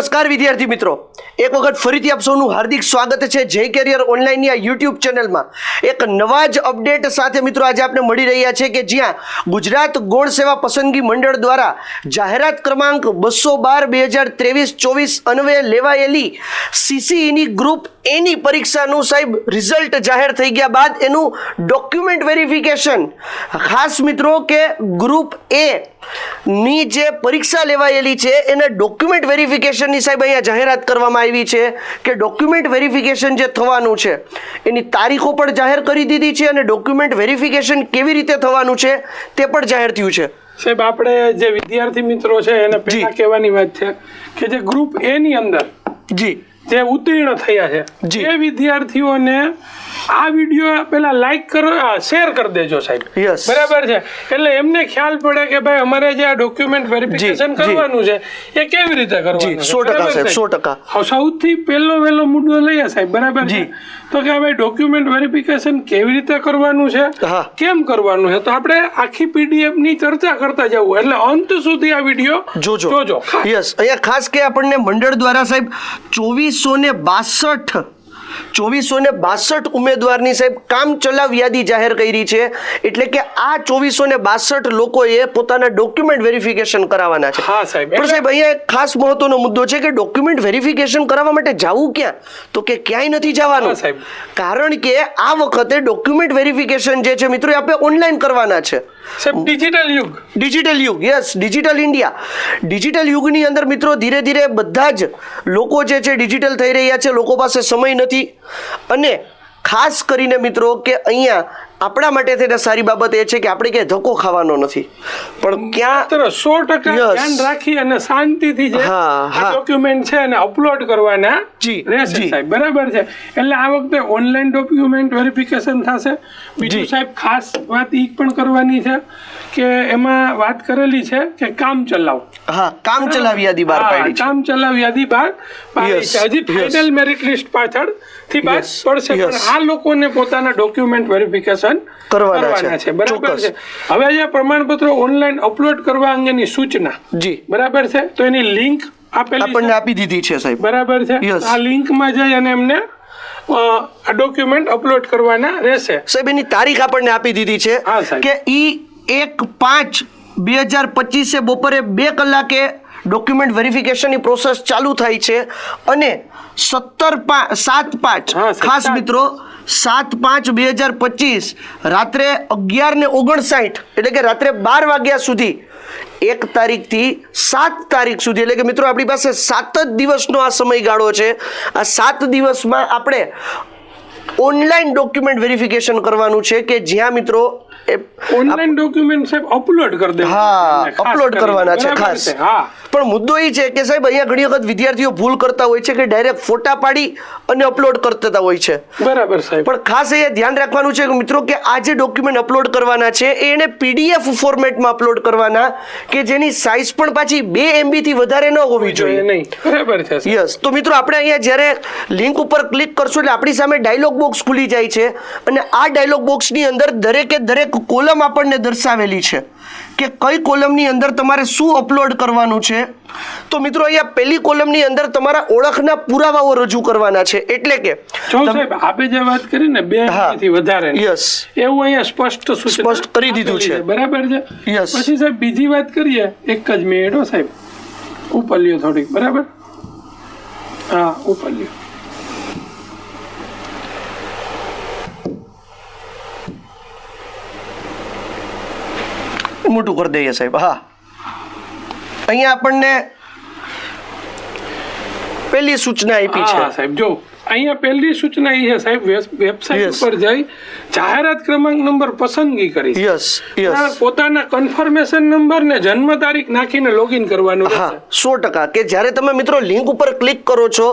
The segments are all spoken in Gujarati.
નમસ્કાર વિદ્યાર્થી મિત્રો. એક વખત ફરીથી આપ સૌનું હાર્દિક સ્વાગત છે જય કેરિયર ઓનલાઈનની આ યુટ્યુબ ચેનલમાં. એક નવા જ અપડેટ સાથે મિત્રો આજે આપણે મળી રહ્યા છે કે જ્યાં ગુજરાત ગૌણ સેવા પસંદગી મંડળ દ્વારા જાહેરાત ક્રમાંક બસો બાર બે હજાર ત્રેવીસ ચોવીસ અન્વયે લેવાયેલી સીસીઈની ગ્રુપ એની પરીક્ષાનું સાહેબ રિઝલ્ટ જાહેર થઈ ગયા બાદ એનું ડોક્યુમેન્ટ વેરિફિકેશન. ખાસ મિત્રો કે ગ્રુપ એ ની જે પરીક્ષા લેવાયેલી છે એના ડોક્યુમેન્ટ વેરિફિકેશનની સાહેબ અહીંયા જાહેરાત કરવામાં આવી છે કે ડોક્યુમેન્ટ વેરિફિકેશન જે થવાનું છે એની તારીખો પણ જાહેર કરી દીધી છે અને ડોક્યુમેન્ટ વેરિફિકેશન કેવી રીતે થવાનું છે તે પણ જાહેર થયું છે. સાહેબ આપણે જે વિદ્યાર્થી મિત્રો છે એને પહેલા કહેવાની વાત છે કે જે ગ્રુપ એ ની અંદર જી. જે ઉત્તીર્ણ થયા છે જે. વિદ્યાર્થીઓને આ વીડિયો પેલા લાઈક કરો શેર કરી દેજો સાહેબ. યસ બરાબર છે? એટલે એમને ખ્યાલ પડે કે ભાઈ અમારે જે આ ડોક્યુમેન્ટ વેરિફિકેશન કરવાનું છે એ કેવી રીતે કરવાનું છે? 100% સાહેબ, છે? 100%. સૌથી પહેલો વહેલો મુદ્દો લઈએ સાહેબ બરાબર છે? તો કે ભાઈ ડોક્યુમેન્ટ વેરિફિકેશન કેવી રીતે કરવાનું છે. કેમ કરવાનું છે? તો આપણે આખી પીડીએફની ચર્ચા કરતા જવું. એટલે અંત સુધી આ વીડિયો જોજો. જોજો. યસ અહીંયા ખાસ કે આપણને મંડળ દ્વારા સાહેબ ચોવીસો ને બાસઠ ચોવીસો ને બાસઠ ઉમેદવારની સાહેબ કામ ચલાવ યાદી જાહેર કરી છે. એટલે કે આ ચોવીસો ને બાસઠ લોકોએ પોતાના ડોક્યુમેન્ટ વેરિફિકેશન કરાવવાના છે. હા, સાહેબ. પણ સાહેબ અહીંયા એક ખાસ મહત્વનો મુદ્દો છે કે ડોક્યુમેન્ટ વેરિફિકેશન કરાવવા માટે જવું ક્યાં? તો કે ક્યાંય નથી જવાનું. સાહેબ. કારણ કે આ વખતે ડોક્યુમેન્ટ વેરિફિકેશન જે છે મિત્રો આપણે ઓનલાઈન કરવાના છે. સાહેબ ડિજિટલ યુગ. ડિજિટલ યુગ યસ ડિજિટલ ઇન્ડિયા ડિજિટલ યુગની અંદર મિત્રો ધીરે ધીરે બધા જ લોકો જે છે ડિજિટલ થઈ રહ્યા છે લોકો પાસે સમય નથી. અને ખાસ કરીને મિત્રો કે અહીંયા આપણા માટે થઈને સારી બાબત એ છે કે આપણે ક્યાંય ધક્કો ખાવાનો નથી. પણ ક્યાં સો ટકા ધ્યાન રાખી અને શાંતિથી જે. ડોક્યુમેન્ટ છે અને અપલોડ કરવાના જી, રહેશે સાહેબ. બરાબર છે? એટલે આ વખતે ઓનલાઈન ડોક્યુમેન્ટ વેરિફિકેશન થશે. બીજું સાહેબ ખાસ વાત એ પણ કરવાની છે કે એમાં વાત કરેલી છે કે કામ ચલાવ. હા કામ ચલાવ યાદી બહાર પાડી કામ ચલાવ યાદી બહાર પાડી છે. હજી. ફાઇનલ મેરિટ લિસ્ટ પાછળથી બાદ પડશે. પણ આ લોકોને પોતાના ડોક્યુમેન્ટ વેરિફિકેશન કરવાના છે. બરાબર છે. હવે જે પ્રમાણપત્રો ઓનલાઈન અપલોડ કરવા અંગેની સૂચના. જી. બરાબર છે? તો એની લિંક આપેલી આપણને આપી દીધી છે સાહેબ. બરાબર છે. આ લિંકમાં જઈ અને એમને આ ડોક્યુમેન્ટ અપલોડ કરવાના રહેશે. સાહેબ એની તારીખ આપણને આપી દીધી છે કે ઈ એક પાંચ બે હજાર પચીસે બપોરે બે કલાકે ડોક્યુમેન્ટ વેરિફિકેશનની પ્રોસેસ ચાલુ થાય છે અને સત્તર પાંચ સાત પાંચ ખાસ મિત્રો સાત પાંચ બે હજાર પચીસ, રાત્રે અગિયાર ને ઓગણસાઠ, એટલે કે રાત્રે બાર વાગ્યા સુધી. એક તારીખથી સાત તારીખ સુધી, એટલે કે મિત્રો આપણી પાસે સાત જ દિવસનો આ સમયગાળો છે. આ સાત દિવસમાં આપણે ઓનલાઈન ડોક્યુમેન્ટ વેરિફિકેશન કરવાનું છે કે જ્યાં મિત્રો ઓનલાઈન ડોક્યુમેન્ટ સાહેબ અપલોડ કરી દે હા અપલોડ કરવાના છે ખાસ. પણ મુદ્દો એ છે કે સાહેબ અહીંયા ઘણી વખત વિદ્યાર્થીઓ ભૂલ કરતા હોય છે કે ડાયરેક્ટ ફોટા પાડી અને અપલોડ કરતા હોય છે. બરાબર સાહેબ. પણ ખાસ અહીંયા ધ્યાન રાખવાનું છે કે મિત્રો કે આ જે ડોક્યુમેન્ટ અપલોડ કરવાના છે એ એને પીડીએફ ફોર્મેટમાં અપલોડ કરવાના કે જેની સાઇઝ પણ પાછી બે એમબી થી વધારે ન હોવી જોઈએ. નહીં. બરાબર છે યસ તો મિત્રો આપણે અહીંયા જ્યારે લિંક ઉપર ક્લિક કરશું એટલે આપણી સામે ડાયલોગ બોક્સ ખુલી જાય છે અને આ ડાયલોગ બોક્સની અંદર દરેકે દરેક કોલમ આપણને દર્શાવેલી છે કે કઈ કોલમની અંદર તમારે શું અપલોડ કરવાનું છે? તો મિત્રો અહીંયા પહેલી કોલમની અંદર તમારા ઓળખના પુરાવાઓ રજૂ કરવાના છે. એટલે કે સાહેબ આપે જે વાત કરી ને બે. થી વધારે યસ એવું અહીંયા સ્પષ્ટ સ્પષ્ટ કરી દીધું છે. બરાબર છે? યસ પછી સાહેબ બીજી વાત કરીએ. એક જ મિનિટ હો સાહેબ. ઉપર લ્યો થોડીક. બરાબર? હા ઉપર લ્યો. મોટું કરી દઈએ સાહેબ હા. અહીંયા આપણને પહેલી સૂચના આપી છે. સાહેબ જો. અહીંયા પહેલી સૂચના એ છે સાહેબ વેબસાઇટ. ઉપર જઈ જાહેરાત ક્રમાંક નંબર પસંદગી કરી. યસ યસ પોતાના કન્ફર્મેશન નંબર ને જન્મ તારીખ નાખીને લોગિન કરવાનું હા સો ટકા. કે જ્યારે તમે મિત્રો લિંક ઉપર ક્લિક કરો છો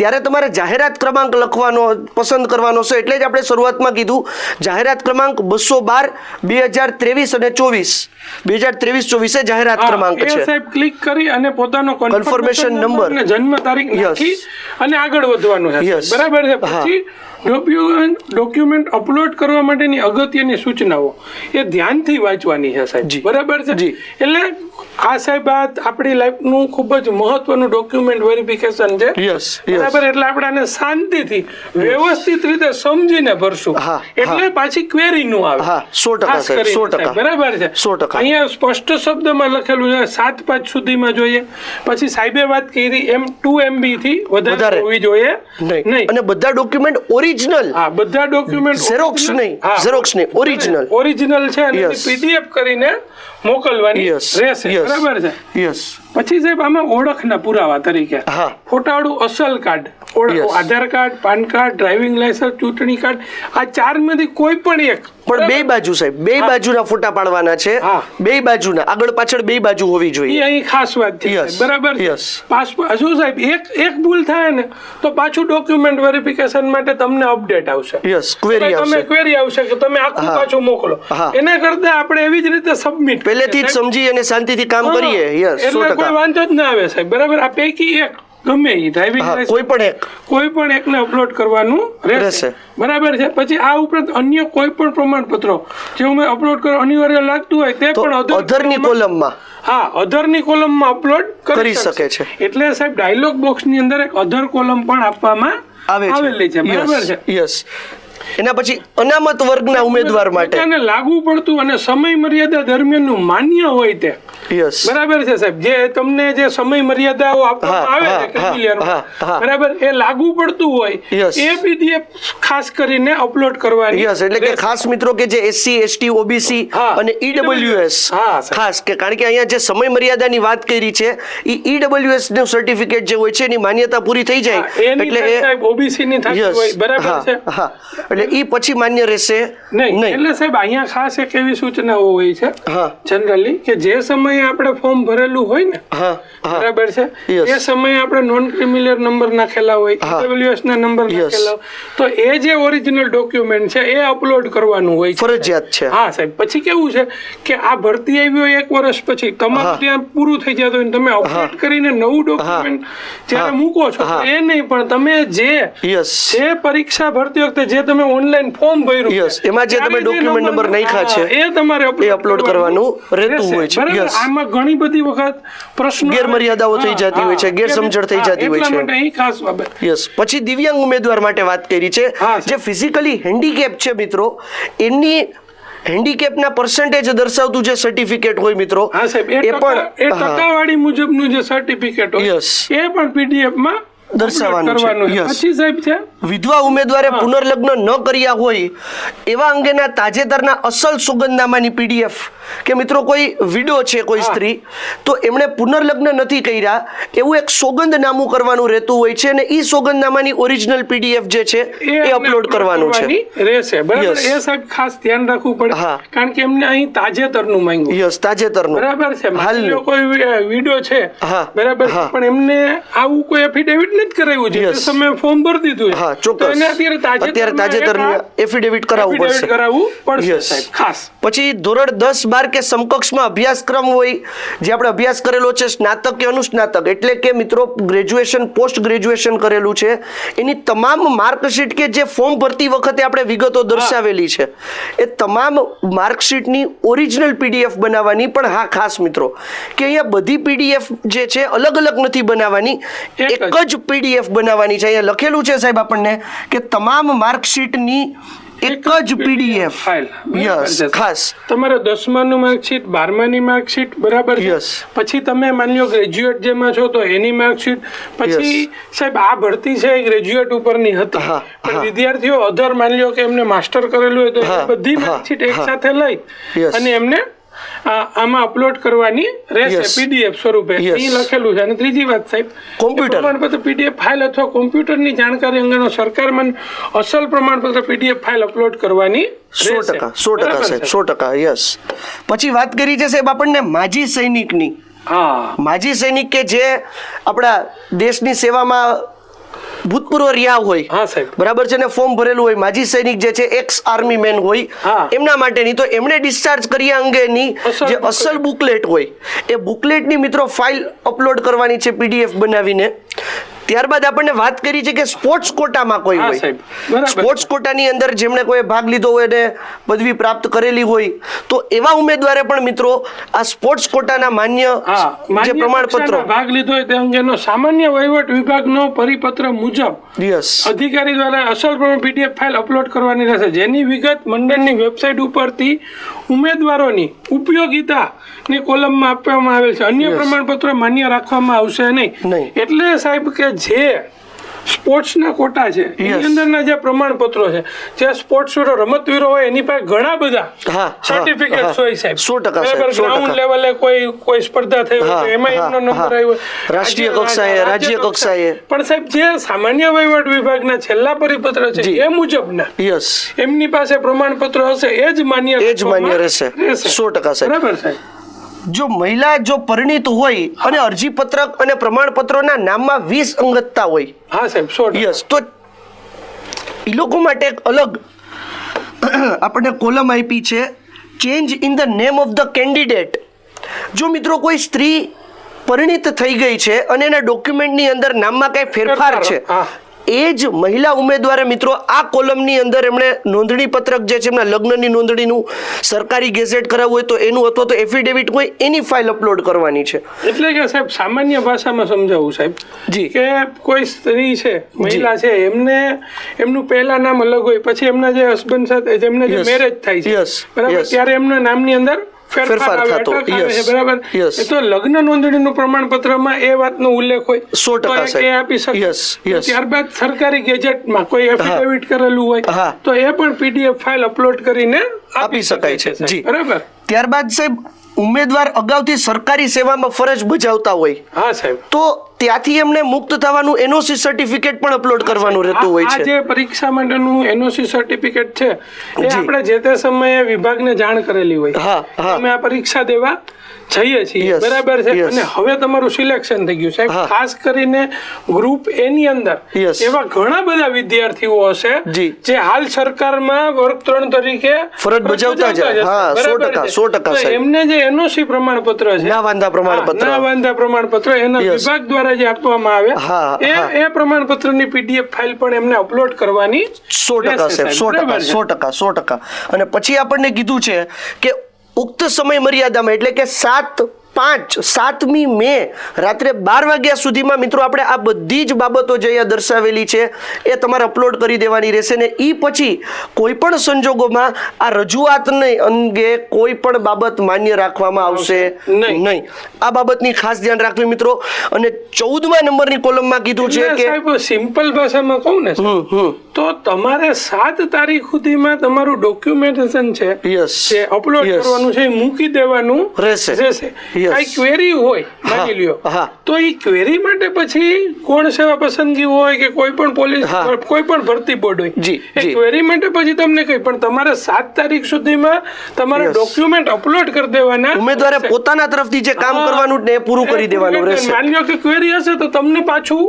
ત્યારે તમારે જાહેરાત ક્રમાંક લખવાનો પસંદ કરવાનો છે. એટલે જ આપણે શરૂઆતમાં કીધું જાહેરાત ક્રમાંક બસો બાર બે હજાર ત્રેવીસ અને ચોવીસ. બે હજાર ત્રેવીસ ચોવીસે જાહેરાત ક્રમાંક છે. સાહેબ ક્લિક કરી અને પોતાનો કન્ફર્મેશન નંબર જન્મ તારીખ યસ નાખી અને આગળ વધવાનું છે Yes. બરાબર છે. પછી ડોક્યુમેન્ટ ડોક્યુમેન્ટ અપલોડ કરવા માટેની અગત્યની સૂચનાઓ એ ધ્યાનથી વાંચવાની છે સાહેબ. બરાબર છે. એટલે આ સાહેબ આ આપણી લાઈફનું ખૂબ જ મહત્વનું ડોક્યુમેન્ટ વેરિફિકેશન છે. યસ બરાબર એટલે આપણે આને શાંતિથી વ્યવસ્થિત રીતે સમજીને ભરશું. એટલે પાછી ક્વેરી નું આવે. હા, સો ટકા ખાસ સાહેબ, કરીને સો ટકા. સાહેબ, બરાબર છે. સો ટકા. અહીંયા સ્પષ્ટ શબ્દમાં લખેલું છે સાત પાંચ સુધીમાં જોઈએ. પછી સાહેબે વાત કરી એમ ટુ એમબી થી વધારે. હોવી જોઈએ નહીં. નહીં. અને બધા ડોક્યુમેન્ટ ઓરિજિનલ હા બધા ડોક્યુમેન્ટ ઝેરોક્સ નહીં, ઝેરોક્સ નહીં, ઓરિજિનલ ઓરિજિનલ છે અને પીડીએફ કરીને મોકલવાની રહેશે. યસ બરાબર છે યસ પછી સાહેબ આમાં ઓળખના પુરાવા તરીકે. હા. ફોટાવાળું અસલ card Aadhaar card PAN card driving licence ચૂંટણી કાર્ડ આ ચારમાંથી કોઈ પણ એક. પણ બે બાજુ સાહેબ બે બાજુના ફોટા પાડવાના છે હા. બે બાજુના. આગળ પાછળ બે બાજુ હોવી જોઈએ. અહીં ખાસ વાત છે બરાબર યસ. પાસપોર્ટ હજુ સાહેબ એક એક ભૂલ થાય ને તો પાછું ડોક્યુમેન્ટ વેરિફિકેશન માટે તમને અપડેટ આવશે. યસ ક્વેરી તમે ક્વેરી આવશે. કે તમે આખું. પાછું મોકલો. એના કરતા આપણે એવી જ રીતે સબમિટ પહેલેથી જ સમજી અને શાંતિથી કામ કરીએ. યસ કોઈ વાંધો જ ના આવે સાહેબ. બરાબર? આ પૈકી એક ગમે એ ડ્રાઇવિંગ કોઈ પણ એક. કોઈ પણ એકને અપલોડ કરવાનું રહેશે. બરાબર છે? પછી આ ઉપરાંત અન્ય કોઈ પણ પ્રમાણપત્રો જે હું અપલોડ કરવા અનિવાર્ય લાગતું હોય તે પણ અધરની કોલમમાં હા અધરની કોલમમાં અપલોડ કરી શકે છે. એટલે સાહેબ ડાયલોગ બોક્સની અંદર એક અધર કોલમ પણ આપવામાં આવે આવેલી છે. બરાબર છે? યસ એના પછી અનામત વર્ગના ઉમેદવાર માટે. અને લાગુ પડતું અને સમય મર્યાદા દરમિયાનનું માન્ય હોય તે. યસ બરાબર છે સાહેબ? જે તમને જે સમય મર્યાદાઓ આપવામાં આવે છે. બરાબર? એ લાગુ પડતું હોય એ પીડીએફ ખાસ કરીને અપલોડ કરવાની યસ એટલે કે ખાસ મિત્રો કે જે એસસી એસટી ઓબીસી. અને ઈડબ્લ્યુએસ હા, ખાસ કે કારણ કે અહીંયા જે સમય મર્યાદાની વાત કરી છે એ ઈડબ્લ્યુએસનું સર્ટિફિકેટ જે હોય છે એની માન્યતા પૂરી થઈ જાય. એટલે ઓબીસી ની થતી હોય બરાબર છે? એટલે એ પછી માન્ય રહેશે? નહીં એટલે સાહેબ અહીંયા ખાસ એક એવી સૂચનાઓ હોય છે જનરલી કે જે સમયે આપણે ફોર્મ ભરેલું હોય ને બરાબર છે? એ સમયે આપણે નોન ક્રિમિનલ નંબર નાખેલા હોય ડબલ્યુએસ ના નંબર નાખેલા તો એ જે ઓરિજિનલ ડોક્યુમેન્ટ છે એ અપલોડ કરવાનું હોય ફરજિયાત છે. હા સાહેબ. પછી કેવું છે કે આ ભરતી આવી હોય એક વર્ષ પછી તમારું ત્યાં પૂરું થઈ જતું હોય તમે અપલોડ કરીને નવું ડોક્યુમેન્ટ જ્યારે મૂકો છો. એ નહીં પણ તમે જે જે પરીક્ષા ભરતી વખતે જે તમે ઓનલાઈન ફોર્મ ભર્યું યસ એમાં જે તમે ડોક્યુમેન્ટ નંબર નાખ્યા છે, એ તમારે એ અપલોડ કરવાનું રહેતું હોય છે. યસ આમાં ઘણી બધી વખત પ્રશ્નો ગેરમર્યાદાઓ થઈ જતી હોય છે. ગેરસમજણ થઈ જતી હોય છે. માટે અહીં ખાસ બાબત. યસ પછી દિવ્યાંગ ઉમેદવાર માટે વાત કરી છે જે ફિઝિકલી હેન્ડીકેપ છે મિત્રો એમની હેન્ડીકેપના પર્સન્ટેજ દર્શાવતું જે સર્ટિફિકેટ હોય મિત્રો હા સાહેબ. એ પણ એ ટકાવાળી મુજબનું જે સર્ટિફિકેટ હોય યસ એ પણ પીડીએફમાં દર્શાવવાનું છે. પછી સાહેબ છે? વિધવા ઉમેદવારે પુનર્લગ્ન ન કર્યા હોય એવા અંગેના તાજેતરના અસલ સોગંદનામાની પીડીએફ કે મિત્રો કોઈ વિડો છે કોઈ સ્ત્રી તો એમણે પુનર્લગ્ન નથી કર્યા. એવું એક સોગંદનામું કરવાનું રહેતું હોય છે અને એ સોગંદનામાની ઓરિજિનલ પીડીએફ જે છે એ અપલોડ કરવાનું છે. રહેશે. બરાબર? એ સાહેબ ખાસ ધ્યાન રાખવું પડે. હા. કારણ કે એમને અહીં તાજેતરનું માંગ્યું. યસ તાજેતરનું. બરાબર છે. હાલનું. કોઈ વીડિયો છે. બરાબર. પણ એમને આવું કોઈ એફિડેવિટ નથી કરાવ્યું છે. તમે ફોર્મ ભરી દીધું. હા ચોક્કસ. એને અત્યારે અત્યારે તાજેતરની એફિડેવિટ કરાવવું પડશે. કરાવવું પડશે સાહેબ. ખાસ. પછી ધોરણ દસ બાર કે સમકક્ષમાં અભ્યાસક્રમ હોય જે આપણે અભ્યાસ કરેલો છે સ્નાતક કે અનુસ્નાતક એટલે કે મિત્રો ગ્રેજ્યુએશન પોસ્ટ ગ્રેજ્યુએશન કરેલું છે એની તમામ માર્કશીટ કે જે ફોર્મ ભરતી વખતે આપણે વિગતો દર્શાવેલી છે એ તમામ માર્કશીટની ઓરિજિનલ પીડીએફ બનાવવાની પણ હા ખાસ મિત્રો કે અહીંયા બધી પીડીએફ જે છે અલગ અલગ નથી બનાવવાની એક જ. પીડીએફ બનાવવાની છે. અહીંયા લખેલું છે સાહેબ આપણને કે તમામ માર્કશીટની એક જ પીડીએફ. ફાઇલ. યસ ખાસ. તમારે દસમાનું માર્કશીટ બારમાની માર્કશીટ બરાબર યસ. પછી તમે માની લો ગ્રેજ્યુએટ જેમાં છો તો એની માર્કશીટ. પછી સાહેબ આ ભરતી છે ગ્રેજ્યુએટ ઉપરની હતી. પણ વિદ્યાર્થીઓ અધર માની લો કે એમને માસ્ટર કરેલું હોય તો બધી માર્કશીટ એક સાથે લઈ અને એમને આમાં અપલોડ કરવાની રહેશે પીડીએફ સ્વરૂપે. અહીં લખેલું છે. અને ત્રીજી વાત સાહેબ કોમ્પ્યુટર પ્રમાણપત્ર પીડીએફ ફાઇલ અથવા કોમ્પ્યુટરની જાણકારી અંગેનો સરકારમાં અસલ પ્રમાણપત્ર પીડીએફ ફાઇલ અપલોડ કરવાની સો ટકા સો ટકા સાહેબ સો ટકા યસ પછી વાત કરી છે સાહેબ આપણને માજી સૈનિકની. હા. માજી સૈનિક કે જે આપણા દેશની સેવામાં ભૂતપૂર્વ રહ્યા હોય. હા સાહેબ. બરાબર છે ને? ફોર્મ ભરેલું હોય. માજી સૈનિક જે છે એક્સ આર્મી મેન હોય. એમના માટેની. તો એમણે ડિસ્ચાર્જ કર્યા અંગેની જે અસલ બુકલેટ હોય. એ બુકલેટની મિત્રો ફાઇલ અપલોડ કરવાની છે પીડીએફ બનાવીને. ત્યારબાદ આપણને વાત કરી છે કે સ્પોર્ટ્સ કોટામાં કોઈ હોય. સ્પોર્ટ્સ કોટાની અંદર જેમણે કોઈ ભાગ લીધો હોય અને પદવી પ્રાપ્ત કરેલી હોય તો એવા ઉમેદવારે પણ મિત્રો આ સ્પોર્ટ્સ કોટાના માન્ય જે પ્રમાણપત્રો. ભાગ લીધો હોય તે અંગેનો સામાન્ય વહીવટ વિભાગનો પરિપત્ર મુજબ યસ અધિકારી દ્વારા અસલ પ્રમાણે પીડીએફ ફાઇલ અપલોડ કરવાની રહેશે. જેની વિગત મંડળની વેબસાઇટ ઉપરથી ઉમેદવારોની ઉપયોગિતા ની કોલમમાં આપવામાં આવેલ છે. અન્ય પ્રમાણપત્રો માન્ય રાખવામાં આવશે નહીં. નહીં. એટલે સાહેબ કે જે સ્પોર્ટ્સના કોટા છે. એની અંદરના જે પ્રમાણપત્રો છે જે સ્પોર્ટ્સવીરો રમતવીરો હોય એની પાસે ઘણા બધા સર્ટિફિકેટ્સ હોય સાહેબ. સો ટકા ગ્રાઉન્ડ લેવલે કોઈ કોઈ સ્પર્ધા થઈ હોય તો એમાં એમનો નંબર આવ્યો. રાષ્ટ્રીય કક્ષાએ, રાજ્ય કક્ષાએ. પણ સાહેબ જે સામાન્ય વહીવટ વિભાગના છેલ્લા પરિપત્ર છે. એ મુજબના. યસ એમની પાસે પ્રમાણપત્ર હશે એ જ માન્ય એ જ માન્ય રહેશે. સો ટકા સાહેબ. બરાબર સાહેબ. જો મહિલા જો પરિણીત હોય અને અરજી પત્રક અને પ્રમાણપત્રોના નામમાં વીસ અંગતતા હોય. હા સાહેબ સો યસ તો એ લોકો માટે એક અલગ આપણને કોલમ આપી છે change in the name of the candidate જો મિત્રો કોઈ સ્ત્રી પરિણીત થઈ ગઈ છે અને એના ડોક્યુમેન્ટની અંદર નામમાં કઈ ફેરફાર છે. એ જ મહિલા ઉમેદવારે મિત્રો આ કોલમની અંદર એમણે નોંધણી પત્રક જે છે એમના લગ્નની નોંધણીનું સરકારી ગેઝેટ કરાવવું હોય તો એનું અથવા તો એફિડેવિટ હોય એની ફાઇલ અપલોડ કરવાની છે. એટલે કે સાહેબ સામાન્ય ભાષામાં સમજાવું સાહેબ જી. કે કોઈ સ્ત્રી છે મહિલા છે એમને એમનું પહેલા નામ અલગ હોય પછી એમના જે હસબન્ડ સાથે જેમને જે મેરેજ થાય છે. બરાબર? ત્યારે એમના નામની અંદર ફેરફાર થતો. યસ બરાબર. એ તો લગ્ન નોંધણીનું પ્રમાણપત્રમાં એ વાતનો ઉલ્લેખ હોય સો ટકા એ- આપી શકે? Yes yes. ત્યારબાદ સરકારી ગેજેટમાં કોઈ એફિડેવિટ કરેલું હોય. તો એ પણ પીડીએફ ફાઇલ અપલોડ કરીને આપી શકાય છે. જી. બરાબર? ત્યારબાદ સાહેબ ઉમેદવાર અગાઉથી સરકારી સેવામાં ફરજ બજાવતા હોય. હા સાહેબ. તો ત્યાંથી એમને મુક્ત થવાનું એનઓસી સર્ટિફિકેટ પણ અપલોડ કરવાનું રહેતું હોય છે. જે પરીક્ષા માટેનું એનઓસી સર્ટિફિકેટ છે એ આપણે જે તે સમયે વિભાગને જાણ કરેલી હોય. હા, હા. અમે આ પરીક્ષા દેવા જઈએ છીએ. બરાબર છે? અને હવે તમારું સિલેક્શન થઈ ગયું સાહેબ ખાસ કરીને ગ્રુપ એ ની અંદર એવા ઘણા બધા વિદ્યાર્થીઓ હશે જે. હાલ સરકારમાં વર્ગ ત્રણ તરીકે ફરજ બજાવતા. હા, છે. ટકા, તો સાહેબ. એમને જે એનઓસી પ્રમાણપત્ર છે ના વાંધા પ્રમાણપત્ર. ના વાંધા પ્રમાણપત્ર એના વિભાગ દ્વારા જે આપવામાં આવે હા, એ એ પ્રમાણપત્રની પીડીએફ ફાઇલ પણ એમને અપલોડ કરવાની સો ટકા રહેશે, સાહેબ સો બરાબર ટકા છે. સો ટકા સો ટકા. અને પછી આપણને કીધું છે કે ઉક્ત સમય મર્યાદામાં એટલે કે સાત પાંચ સાતમી મે રાત્રે બાર વાગ્યા સુધીમાં મિત્રો આપણે આ બધી જ બાબતો જે અહીંયા દર્શાવેલી છે એ તમારે અપલોડ કરી દેવાની રહેશે ને એ પછી કોઈ પણ સંજોગોમાં આ રજૂઆતને અંગે કોઈ પણ બાબત માન્ય રાખવામાં આવશે નહીં. આ બાબતની ખાસ ધ્યાન રાખવી મિત્રો અને ચૌદમા નંબરની કોલમમાં કીધું છે કે સિમ્પલ ભાષામાં કહું ને તો તમારે સાત તારીખ સુધીમાં તમારું ડોક્યુમેન્ટેશન છે યસ જે અપલોડ. કરવાનું છે એ મૂકી દેવાનું રહેશે. રહેશે. કઈ ક્વેરી હોય માની લ્યો. તો એ ક્વેરી માટે પછી કોણ સેવા પસંદગી હોય કે કોઈ પણ પોલીસ કોઈ પણ ભરતી બોર્ડ હોય. જી, ક્વેરી માટે પછી તમને કઈ પણ તમારે સાત તારીખ સુધીમાં તમારા ડોક્યુમેન્ટ અપલોડ કરી દેવાના. ઉમેદવારે. પોતાના તરફથી જે કામ કરવાનું ને પૂરું કરી દેવાનું રહેશે. માની લો કે ક્વેરી હશે તો તમને પાછું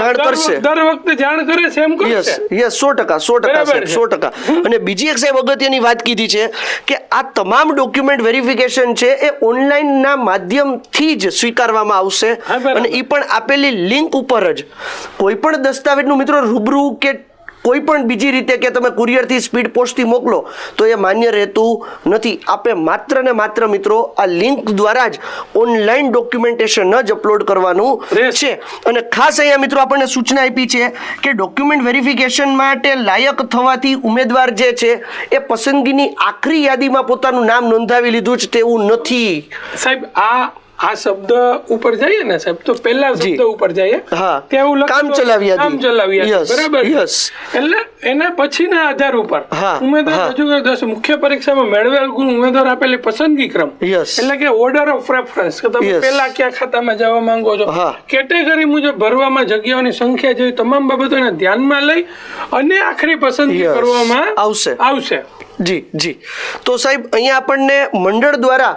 જાણ કરશે. દર વખતે જાણ કરે છે એમ કરશે. યસ સો ટકા સો ટકા સાહેબ સો ટકા. અને બીજી એક સાહેબ અગત્યની વાત કીધી છે કે આ તમામ ડોક્યુમેન્ટ વેરિફિકેશન છે એ ઓનલાઈન ના માધ્યમથી જ સ્વીકારવામાં આવશે અને એ પણ આપેલી લિંક ઉપર જ. કોઈ પણ દસ્તાવેજનું મિત્રો રૂબરૂ કે કોઈ પણ બીજી રીતે કે તમે કુરિયરથી સ્પીડ પોસ્ટથી મોકલો તો એ માન્ય રહેતું નથી. આપે માત્ર ને માત્ર મિત્રો આ લિંક દ્વારા જ ઓનલાઈન ડોક્યુમેન્ટેશન જ અપલોડ કરવાનું. છે. અને ખાસ અહીંયા મિત્રો આપણને સૂચના આપી છે કે ડોક્યુમેન્ટ વેરિફિકેશન માટે લાયક થવાથી ઉમેદવાર જે છે એ પસંદગીની આખરી યાદીમાં પોતાનું નામ નોંધાવી લીધું જ તેવું નથી. સાહેબ આ આ શબ્દ ઉપર જઈએ ને સાહેબ તો પહેલા શબ્દ ઉપર જઈએ હા. ત્યાં એવું કામ ચલાવી કામ ચલાવી બરાબર? એટલે એના પછીના આધાર ઉપર ઉમેદવાર. રજૂ કરતો મુખ્ય પરીક્ષામાં મેળવેલ ગુણ ઉમેદવાર આપેલી પસંદગી ક્રમ. એટલે કે ઓર્ડર ઓફ પ્રેફરન્સ કે તમે. પહેલા કયા ખાતામાં જવા માંગો છો. કેટેગરી મુજબ ભરવામાં જગ્યાઓની સંખ્યા જેવી તમામ બાબતોને ધ્યાનમાં લઈ અને આખરી પસંદગી કરવામાં આવશે. આવશે જી જી. તો સાહેબ અહીંયા આપણને મંડળ દ્વારા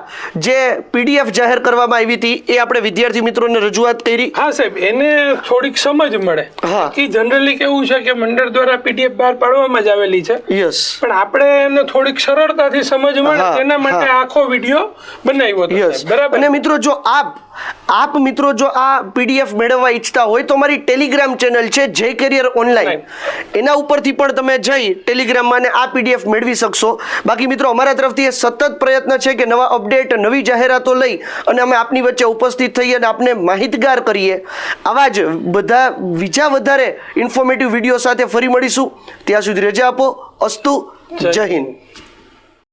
જે પીડીએફ જાહેર કરવામાં આવી હતી એ આપણે વિદ્યાર્થી મિત્રોને રજૂઆત કરી. હા સાહેબ એને થોડીક સમજ મળે. હા. કે જનરલી કેવું છે કે મંડળ દ્વારા પીડીએફ બહાર પાડવામાં જ આવેલી છે. યસ. પણ આપણે એને થોડીક સરળતાથી સમજ મળે એના માટે આખો વીડિયો બનાવ્યો યસ. બરાબર? અને મિત્રો જો આપ આપ મિત્રો જો આ પીડીએફ મેળવવા ઈચ્છતા હોય તો મારી ટેલિગ્રામ ચેનલ છે જય કેરિયર ઓનલાઈન. એના ઉપરથી પણ તમે જઈ ટેલિગ્રામમાં અને આ પીડીએફ મેળવી શકશો. બાકી મિત્રો અમારા તરફથી એ સતત પ્રયત્ન છે કે નવા અપડેટ નવી જાહેરાતો લઈ અને અમે આપની વચ્ચે ઉપસ્થિત થઈએ અને આપને માહિતગાર કરીએ. આવા જ બધા બીજા વધારે ઇન્ફોર્મેટિવ વીડિયો સાથે ફરી મળીશું. ત્યાં સુધી રજા આપો. અસ્તુ જય હિન્દ.